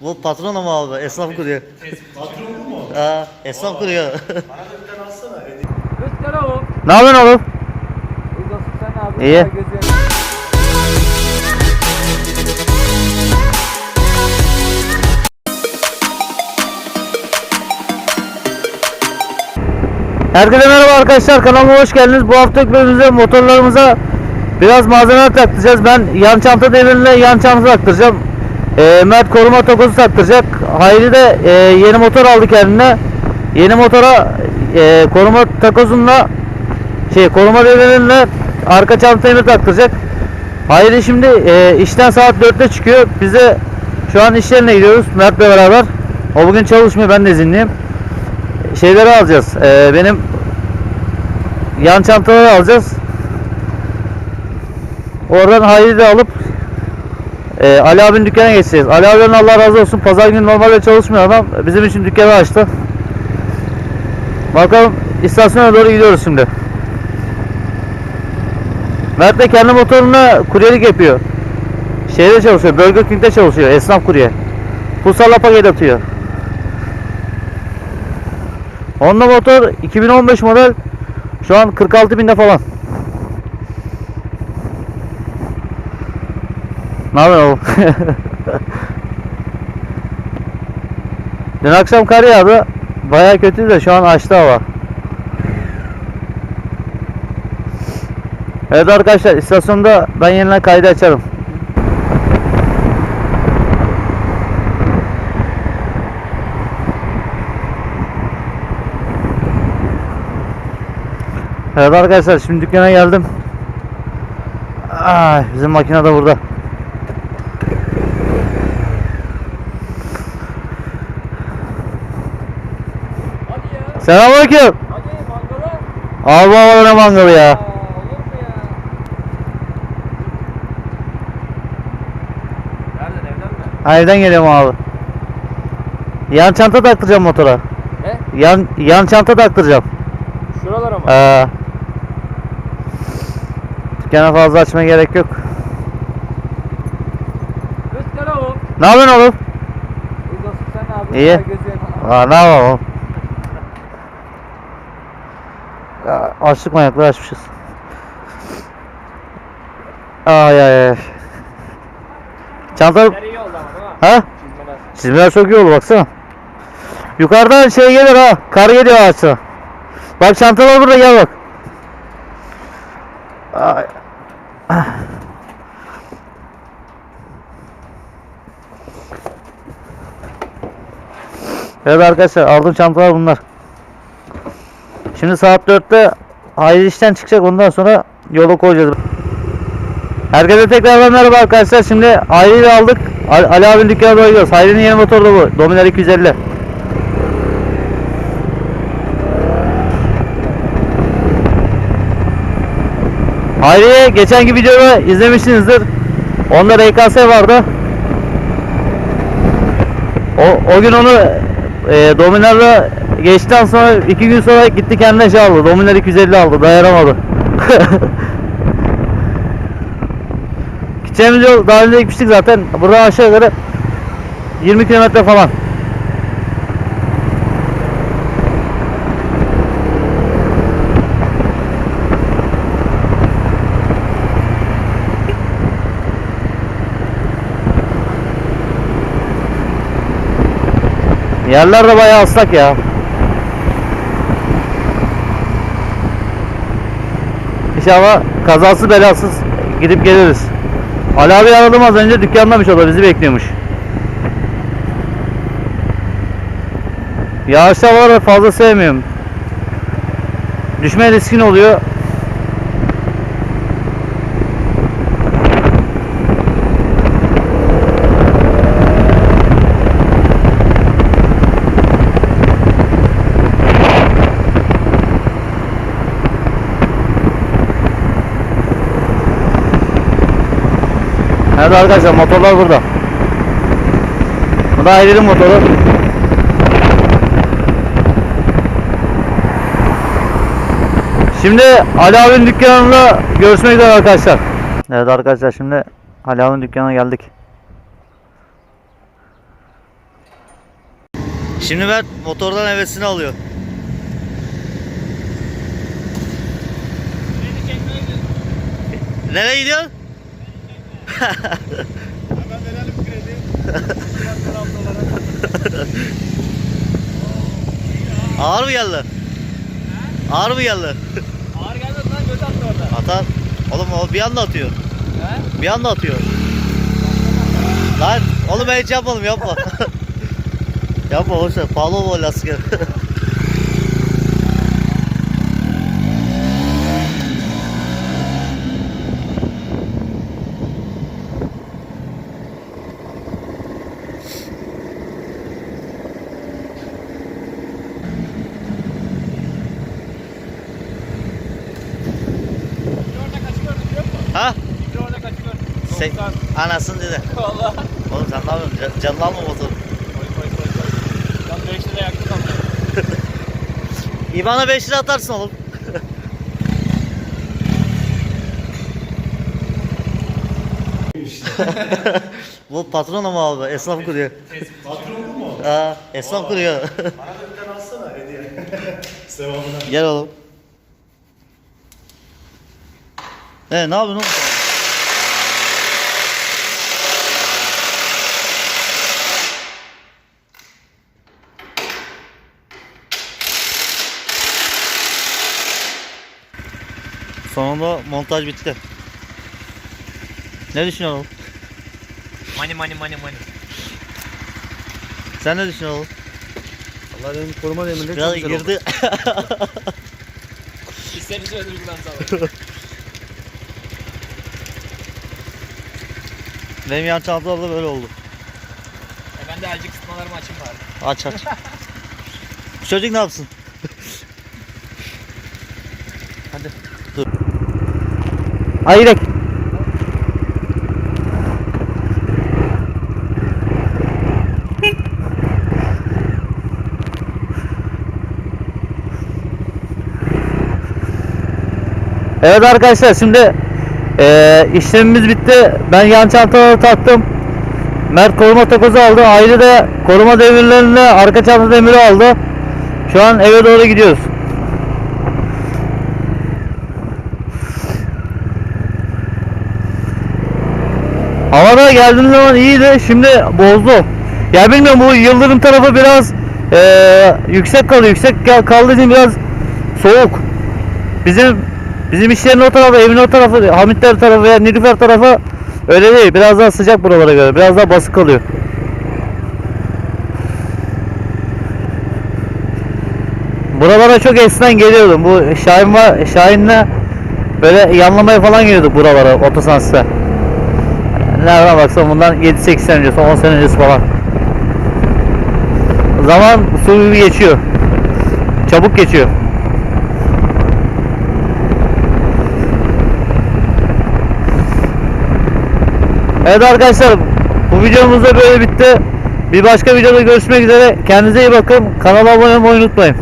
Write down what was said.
Bu patron ama abi esnaf kuruyor. Patron bu mu? Aa, esnaf kuruyor. Bana da bir tane alsana. Hediye. Rüzgar oğlum. ne yapıyorsun oğlum? Uzasın sen abi. İyi. Herkese merhaba arkadaşlar kanalıma hoş geldiniz. Bu hafta bölümümüzde motorlarımıza biraz malzeme taktıracağız. Ben yan çanta demirine yan çanta taktıracağım. Ee, Mert koruma tokozu taktıracak. Hayri de e, yeni motor aldı kendine. Yeni motora e, koruma takozunla şey koruma demirine arka çantayı taktıracak. Hayri şimdi e, işten saat 4'te çıkıyor. Biz de şu an iş yerine gidiyoruz Mert'le beraber. O bugün çalışmıyor ben de izinliyim şeyleri alacağız. Ee, benim yan çantaları alacağız. Oradan Hayri de alıp e, Ali abinin dükkana geçeceğiz. Ali abinin Allah razı olsun. Pazar günü normalde çalışmıyor adam. Bizim için dükkanı açtı. Bakalım istasyona doğru gidiyoruz şimdi. Mert de kendi motoruna kuryelik yapıyor. Şeyde çalışıyor. Burger King'de çalışıyor. Esnaf kurye. Pusala paket atıyor. Honda motor 2015 model şu an 46 binde falan. Ne haber oğlum? Dün akşam kar yağdı. Baya kötü de şu an açtı hava. Evet arkadaşlar istasyonda ben yeniden kaydı açarım. Evet arkadaşlar şimdi dükkana geldim. Ay, bizim makine de burada. Hadi ya. Selamünaleyküm. Hadi mangala. Abi abi ne mangalı ya. Aa, olur mu ya? Nereden evden mi? Ha, Evden geliyorum abi. Yan çanta taktıracağım motora. He? Yan yan çanta taktıracağım. Şuralara mı? Ee, dükkana fazla açmaya gerek yok. Rüzgar oğlum. Ne yapıyorsun oğlum? Sen. İyi. Aa, ne yapalım oğlum? Ya, Açlık manyaklığı açmışız. Ay ay ay. Çanta... Ha? Çizmeler. Çok iyi oldu baksana. Yukarıdan şey gelir ha. Kar geliyor ağaçta. Bak çantalar burada gel bak. Ay. Evet arkadaşlar aldığım çantalar bunlar. Şimdi saat 4'te Hayri işten çıkacak ondan sonra yola koyacağız. Herkese tekrardan merhaba arkadaşlar. Şimdi Hayri'yi aldık. Ali, Ali abinin dükkanına doğru gidiyoruz. Hayri'nin yeni motoru da bu. Dominar 250. Hayri'yi geçenki videoda izlemişsinizdir. Onda RKS vardı. O, o gün onu e, Dominar'la geçtikten sonra iki gün sonra gitti kendine şey aldı. Dominar 250 aldı. Dayanamadı. Gideceğimiz yol daha önce gitmiştik zaten. Buradan aşağı yukarı 20 kilometre falan. Yerler de bayağı ıslak ya. İnşallah kazasız belasız gidip geliriz. Ali abi aradım az önce dükkandamış o da bizi bekliyormuş. Yağışlar var fazla sevmiyorum. Düşme riskin oluyor. Evet arkadaşlar motorlar burada. Bu da Ayrı'nın motoru. Şimdi Ali abinin dükkanında görüşmek üzere arkadaşlar. Evet arkadaşlar şimdi Ali abinin dükkanına geldik. Şimdi Mert motordan hevesini alıyor. Nereye gidiyorsun? Hemen verelim kredi. Ağır mı geldi? Ağır mı geldi? Ağır gelmedi lan göz attı orada. Atar. Oğlum o bir anda atıyor. He? Bir anda atıyor. Lan oğlum hiç yapmadım yapma. yapma boş ver. Pahalı o lastik. Bir orada kaçıyor biliyor musun? ha? Bir orada kaçıyor. Sen, 90. anasını dedi. Valla. Oğlum sen ne yapıyorsun? Can- Canlı alma motoru. Koy koy koy koy. Yan 5 lira yaktı kamyonu. İban'a 5 lira atarsın oğlum. Bu patron ama abi esnaf kuruyor. Patron bu mu? Aa, esnaf kuruyor. Bana da bir tane alsana hediye. Sevabına. Gel oğlum. E ne yapıyorsun oğlum? Sonunda montaj bitti. Ne düşünüyorsun oğlum? Money money money money. Sen ne düşünüyorsun oğlum? Allah benim koruma demirleri Biraz girdi. İstediğiniz ödülden sağlayın. Benim yan çantalar da böyle oldu. E ben de elcik kısmalarımı açayım bari. Aç aç. Bu çocuk ne yapsın? Hadi. Hayır. Evet arkadaşlar şimdi eee işlemimiz bitti. Ben yan çantaları taktım. Mert koruma takozu aldı. Ayrı da koruma demirlerini arka çanta demiri aldı. Şu an eve doğru gidiyoruz. Havada geldiğim zaman iyiydi. Şimdi bozdu. Ya bilmiyorum bu Yıldırım tarafı biraz eee, yüksek kalıyor. Yüksek kal- kaldığı için biraz soğuk. Bizim bizim iş yerinin o tarafı, evin o tarafı, Hamitler tarafı veya Nilüfer tarafı öyle değil. Biraz daha sıcak buralara göre. Biraz daha basık kalıyor. Buralara çok eskiden geliyordum. Bu Şahin var, Şahin'le böyle yanlamaya falan geliyorduk buralara otosansta. Nereden baksan bundan 7-8 sene öncesi, 10 sene öncesi falan. Zaman su gibi geçiyor. Çabuk geçiyor. Evet arkadaşlar bu videomuz da böyle bitti. Bir başka videoda görüşmek üzere. Kendinize iyi bakın. Kanala abone olmayı unutmayın.